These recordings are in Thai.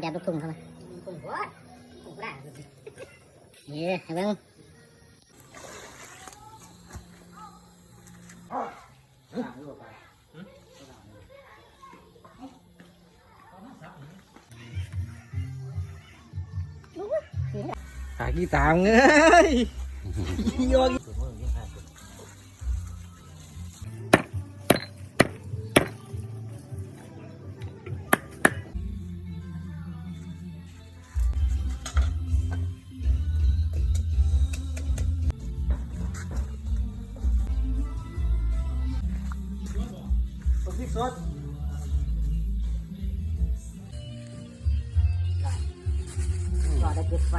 แบบลูกทุ่งเข้ามาเย้ให้เบิ่งหากี่ตังเอ้ย สดรอได้จุดไฟ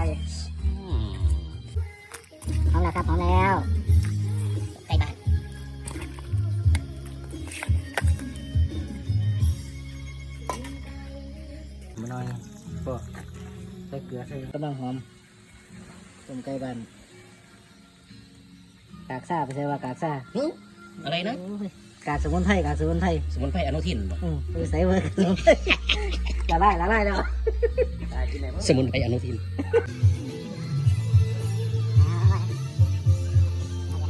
พร้อมแล้วครับพร้อมแล้วใกล้บ้านมาหน่อยก็ใส่เกลือใส่กระบังหอมต้มไก่บ้านกากซ่าไปใส่ว่ากากซ่าอะไรนะโอ้ย กากสมุนไพรกากสมุนไพรสมุนไพรอนุทินบ่อืมไปใส่เบอร์ละลายละลายแล้วสมุนไพรอนุทิน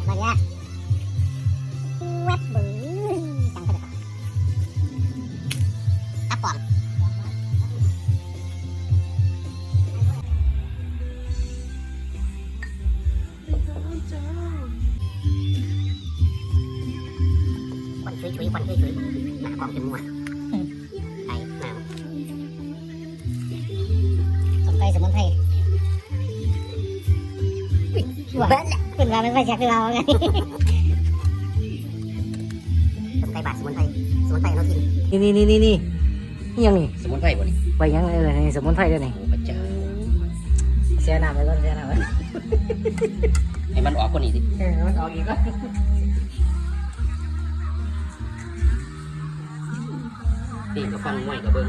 มาเนี่ยวัดบื้อจัง ยชุยควันชุยชุยหน้าของจะมูกไก่หนาวสมุนไพรสมุนไพรอุ้ยเบิ้ลขึ้นมาไม่ค่อยชักเราไงสมุนไพรบาทสมุนไพรสมุนไพรเรากินนี่นี่นี่นี่นี่นี่ยังนี่สมุนไพรบ่นี่ไปยังเออนี่สมุนไพรด้วยนี่โอ้พระเจ้าเสียน้ำไปก่อนเสียน้ำไปให้มันออกกว่านี้ดิมันออกอีกแล้วนี่ก็ฟังง่วยกับเบิ้ง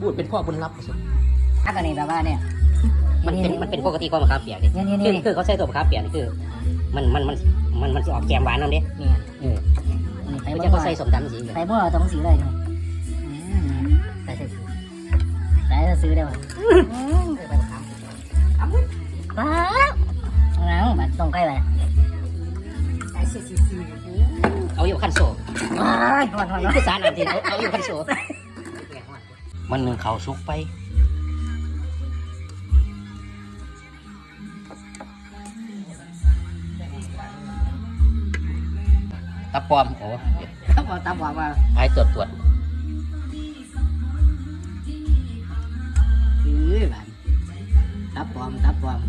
พูดเป็นพ่อบุญรับสิถ้ากันนี่แบบว่าเนี่ย มันเป็นมันเป็นปกติของมะขามเปียกดินี่นี่คือนี่คือเขาใช้ตัวมะขามเปียกนี่คือ มันมันมันมันมันจะออกแกมหวานนั่นเด้เนี่ยเออนี่ใส่ไม่บ่ใช่เขาใส่สมตำสิใส่บ่ตรงสีเลยนี่อืมใส่ใส่ซื้อใส่ใส่ซื้อได้ป่ะป้าแล้วมันตรงใกล้เล ยใส่ซื้อซื้อเอาอยู่ขั้นโซว้ายหอนหอนคือสารอันที่เอาเอาอยู่ขั้นโซมันหนึ่งเขาสุกไปตะปอมโอ้เขาบอกตาบอกว่าไอ้ตรวจตรวจเอ้ยแบบตับปลอมตับปลอม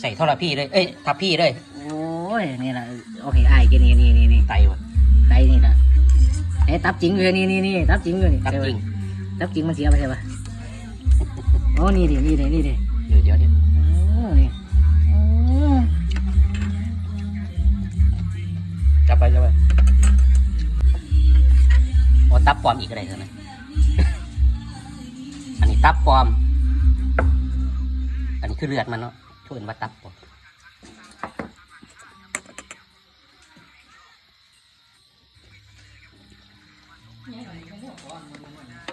ใส่เท่าไรพี่เลย เอ้ยทับพี่เลย โอ้ย นี่แหละโอเคไอ้ายกินนี่นี่นี่นี่ไตวะไตนี่นะไอ้ตับจริงเลยนี่นี่นี่ตับจริงเลยนี่ตับจริงตับจริงมันเสียไปใช่ปะโอ้นี่ดินี่ดินี่ดิเดี๋ยวเดี๋ยวเดี๋ยวโอ้นี่โอ้จับไปจับไปโอ้ตับปลอมอีกอะไรเท่านั้นอันนี้ตับปลอม อันนี้คือเลือดมันเนาะช่วยว่าตับปลอม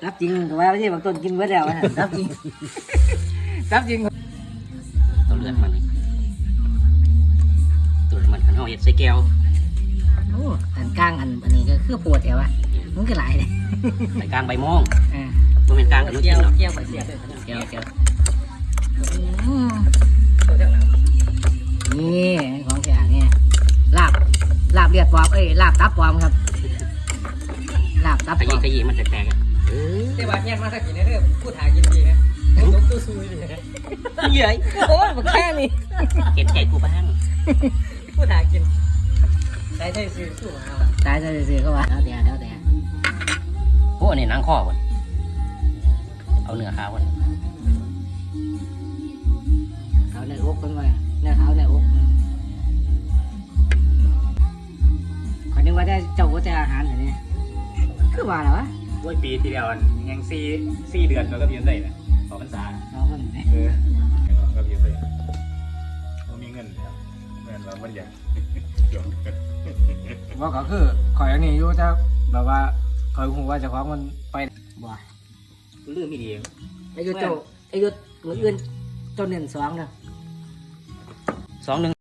ตับจริงก็ว่าไม่ใช่บางต้นกินไว้แล้วนะตับจริงตับจริงตัวเลือดมันนี่ตัวเลือดมันขันห่อเห็ดใส่แก้วโอ้อันกลางอันอันนี้ก็คือปวดแถวอะมันก็หลายเลยใส่กลางใบม่วงอ่าตัวเป็นกลางอนุทินเนาะเกี่ยวกับเสียเกี่ยวเกี่ยว นี่ของแกนี่ลาบลาบเลือดปลอมเอ้ยลาบตับปลอมครับลาบตับขปลยี้อมขยี้มันแตกๆอะเออแต่ว่าแยกมาสักกี่ในเรื่องพูดหากินดีนะยกตู้ซุยดีนะเหยื่อยโอ้ยมันแค่นี้เห็นใจกูบ้างพูดหากินได้ใช่ซื้อสู้มาเอาตายจะซื้อเข้ามาแล้วแต่แล้วแต่โอ้อันนี้หนังข้อบ่นโเอาเนื้อขาวก่อนเขาในอกเป็นไง เนี่ยเขาในอกอืมขอนึกว่าได้เจ้าก็จะอาหารอย่างนี้คือว่าเหรอวะโอ้ยปีที่แล้วอันยังสี่สี่เดือนเราก็เพียนได้นะสองพรรษาเราคนไหนเออเราก็เพียนได้เรามีเงินแล้วเงินเราไม่อยากหยอกกันว่าก็คือข่อยอันนี้อยู่จะแบบว่าข่อยหูว่าเจะของมันไปบ่ลืมไม่ดีไอ้ยุเจ้าไอ้ยุมืออื่นเจ้าเน้นสองเนาะ สองหนึ่ง